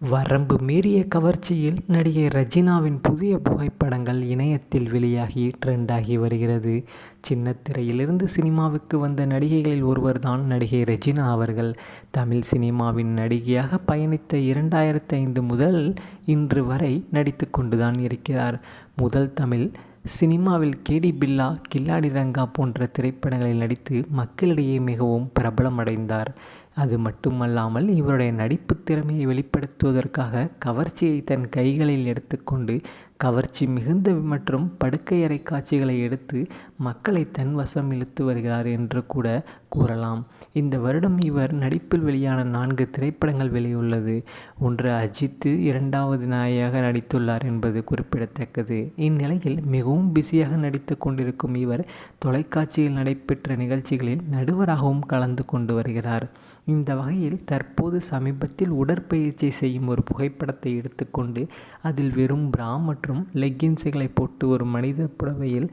வரம்பு மீறிய கவர்ச்சியில் நடிகை ரஜினாவின் புதிய புகைப்படங்கள் இணையத்தில் வெளியாகி ட்ரெண்டாகி வருகிறது. சின்னத்திரையிலிருந்து சினிமாவுக்கு வந்த நடிகைகளில் ஒருவர்தான் நடிகை ரஜினா அவர்கள். தமிழ் சினிமாவின் நடிகையாக பயணித்த இரண்டாயிரத்தி ஐந்து முதல் இன்று வரை நடித்து கொண்டுதான் இருக்கிறார். முதல் தமிழ் சினிமாவில் கேடி பில்லா கில்லாடி ரங்கா போன்ற திரைப்படங்களில் நடித்து மக்களிடையே மிகவும் பிரபலமடைந்தார். அது மட்டுமல்லாமல் இவருடைய நடிப்பு திறமையை வெளிப்படுத்துவதற்காக கவர்ச்சியை தன் கைகளில் எடுத்துக்கொண்டு கவர்ச்சி மிகுந்த மற்றும் படுக்கையறை காட்சிகளை எடுத்து மக்களை தன் வசம் இழுத்து வருகிறார் என்று கூட கூறலாம். இந்த வருடம் இவர் நடிப்பில் வெளியான நான்கு திரைப்படங்கள் வெளியுள்ளது. ஒன்று அஜித்து இரண்டாவது நாயாக நடித்துள்ளார் என்பது குறிப்பிடத்தக்கது. இந்நிலையில் மிகவும் பிஸியாக நடித்து கொண்டிருக்கும் இவர் தொலைக்காட்சியில் நடைபெற்ற நிகழ்ச்சிகளில் நடுவராகவும் கலந்து கொண்டு வருகிறார். இந்த வகையில் தற்போது சமீபத்தில் உடற்பயிற்சி செய்யும் ஒரு புகைப்படத்தை எடுத்துக்கொண்டு அதில் வெறும் பிரா மற்றும் லெக்கின்ஸுகளை போட்டு ஒரு மனித புடவையில்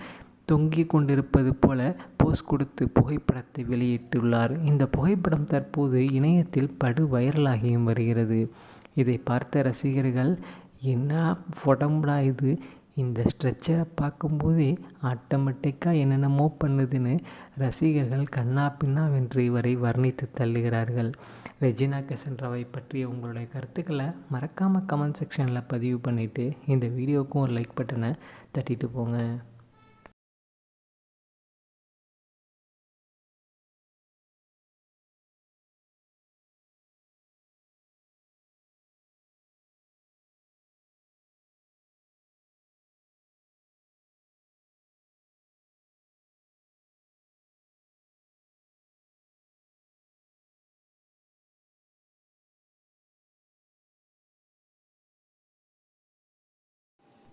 தொங்கிக் கொண்டிருப்பது போல போஸ் கொடுத்து புகைப்படத்தை வெளியிட்டுள்ளார். இந்த புகைப்படம் தற்போது இணையத்தில் படு வைரலாகியும் வருகிறது. இதை பார்த்த ரசிகர்கள் என்ன உடம்புடா இது? இந்த ஸ்ட்ரெச்சரை பார்க்கும்போதே ஆட்டோமேட்டிக்காக என்னென்னமோ பண்ணுதுன்னு ரசிகர்கள் கண்ணா பின்னாவென்று இவரை வர்ணித்து தள்ளுகிறார்கள். ரெஜினா கெசன்ட்ராவை பற்றிய உங்களுடைய கருத்துக்களை மறக்காமல் கமெண்ட் செக்ஷனில் பதிவு பண்ணிவிட்டு இந்த வீடியோவுக்கும் ஒரு லைக் பட்டனை தட்டிட்டு போங்க.